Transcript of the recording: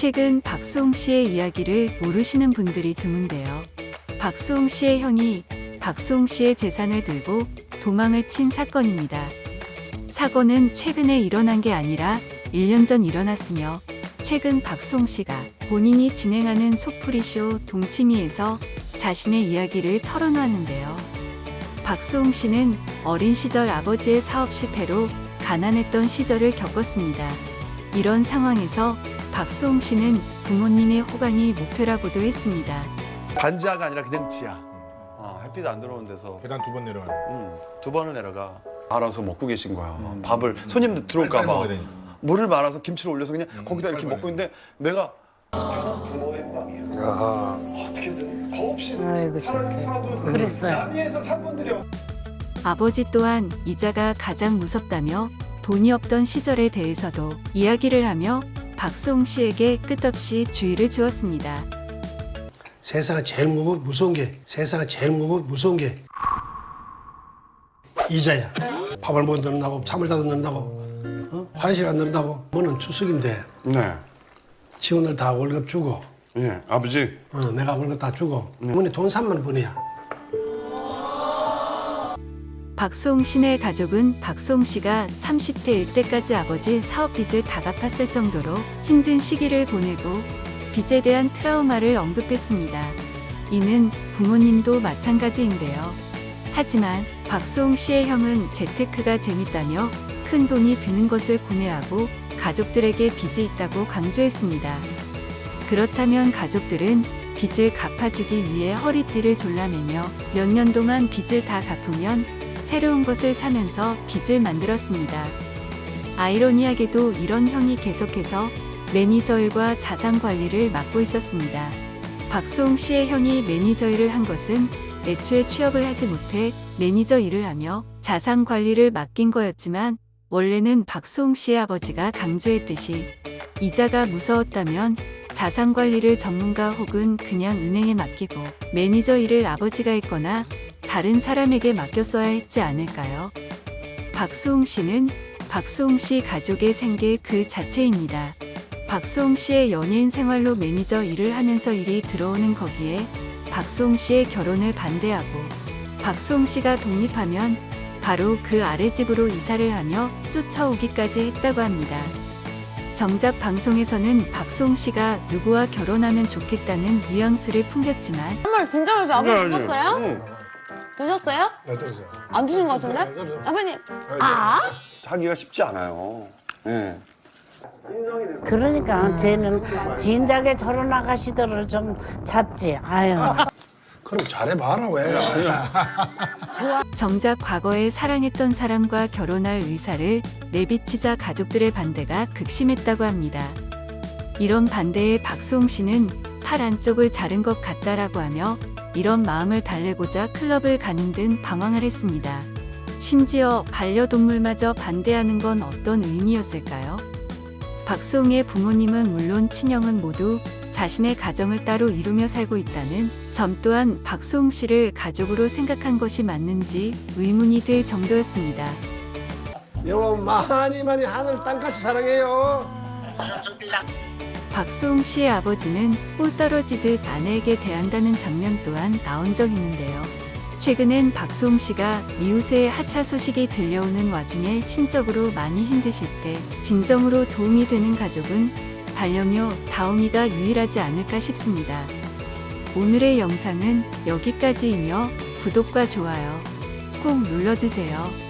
최근 박수홍 씨의 이야기를 모르시는 분들이 드문데요. 박수홍 씨의 형이 박수홍 씨의 재산을 들고 도망을 친 사건입니다. 사건은 최근에 일어난 게 아니라 1년 전 일어났으며 최근 박수홍 씨가 본인이 진행하는 속풀이쇼 동치미에서 자신의 이야기를 털어놓았는데요. 박수홍 씨는 어린 시절 아버지의 사업 실패로 가난했던 시절을 겪었습니다. 이런 상황에서 박수홍 씨는 부모님의 호강이 목표라고도 했습니다. 반지하가 아니라 그냥 지하. 어, 햇빛 안 들어오는 데서 계단 두 번 내려가는. 음, 두 번을 내려가 알아서 먹고 계신 거야. 음. 밥을 손님들 들어올까 빨리 봐. 먹어야 되니까. 물을 말아서 김치를 올려서 그냥 음, 거기다 이렇게 빨리 먹고 있는데 내가 부모의 호강이에요. 어떻게든 거 없이 아이고, 살아- 착해. 살아도 그랬어요. 남이에서 산 분들이 아버지 또한 이자가 가장 무섭다며 돈이 없던 시절에 대해서도 이야기를 하며 박수홍 씨에게 끝없이 주의를 주었습니다. 세상에 제일 무거 무서운 게 세상에 제일 무거 무서운 게 이자야. 밥을 못 넣는다고 잠을 다 넣는다고 어? 화장실 안 넣는다고 뭐는 추석인데 네. 직원들 다 월급 주고 예, 아버지. 어, 내가 월급 다 주고 어머니 돈 3만 원이야. 박수홍 씨네 가족은 박수홍 씨가 30대일 때까지 아버지 사업 빚을 다 갚았을 정도로 힘든 시기를 보내고 빚에 대한 트라우마를 언급했습니다. 이는 부모님도 마찬가지인데요. 하지만 박수홍 씨의 형은 재테크가 재밌다며 큰 돈이 드는 것을 구매하고 가족들에게 빚이 있다고 강조했습니다. 그렇다면 가족들은 빚을 갚아주기 위해 허리띠를 졸라매며 몇 년 동안 빚을 다 갚으면 새로운 것을 사면서 빚을 만들었습니다. 아이러니하게도 이런 형이 계속해서 매니저 일과 자산 관리를 맡고 있었습니다. 박수홍 씨의 형이 매니저 일을 한 것은 애초에 취업을 하지 못해 매니저 일을 하며 자산 관리를 맡긴 거였지만 원래는 박수홍 씨의 아버지가 강조했듯이 이자가 무서웠다면 자산 관리를 전문가 혹은 그냥 은행에 맡기고 매니저 일을 아버지가 했거나 다른 사람에게 맡겼어야 했지 않을까요? 박수홍 씨는 박수홍 씨 가족의 생계 그 자체입니다. 박수홍 씨의 연예인 생활로 매니저 일을 하면서 일이 들어오는 거기에 박수홍 씨의 결혼을 반대하고 박수홍 씨가 독립하면 바로 그 아래 집으로 이사를 하며 쫓아오기까지 했다고 합니다. 정작 방송에서는 박수홍 씨가 누구와 결혼하면 좋겠다는 뉘앙스를 풍겼지만 정말 진짜로서 아버지 드셨어요? 응. 드셨어요? 어떠세요? 안 드신 것 같은데? 아버님 아? 하기가 쉽지 않아요. 예. 그러니까 쟤는 진작에 저런 아가씨들을 좀 잡지. 아유. 그럼 잘해봐라 왜? 정작 과거에 사랑했던 사람과 결혼할 의사를 내비치자 가족들의 반대가 극심했다고 합니다. 이런 반대에 박수홍 씨는 팔 안쪽을 자른 것 같다라고 하며 이런 마음을 달래고자 클럽을 가는 등 방황을 했습니다. 심지어 반려동물마저 반대하는 건 어떤 의미였을까요? 박수홍의 부모님은 물론 친형은 모두 자신의 가정을 따로 이루며 살고 있다는 점 또한 박수홍 씨를 가족으로 생각한 것이 맞는지 의문이 들 정도였습니다. 여보 많이 많이 하늘 땅같이 사랑해요. 박수홍 씨의 아버지는 볼 떨어지듯 아내에게 대한다는 장면 또한 나온 적 있는데요. 최근엔 박수홍 씨가 미우새의 하차 소식이 들려오는 와중에 심적으로 많이 힘드실 때 진정으로 도움이 되는 가족은 반려묘 다옹이가 유일하지 않을까 싶습니다. 오늘의 영상은 여기까지이며 구독과 좋아요 꼭 눌러주세요.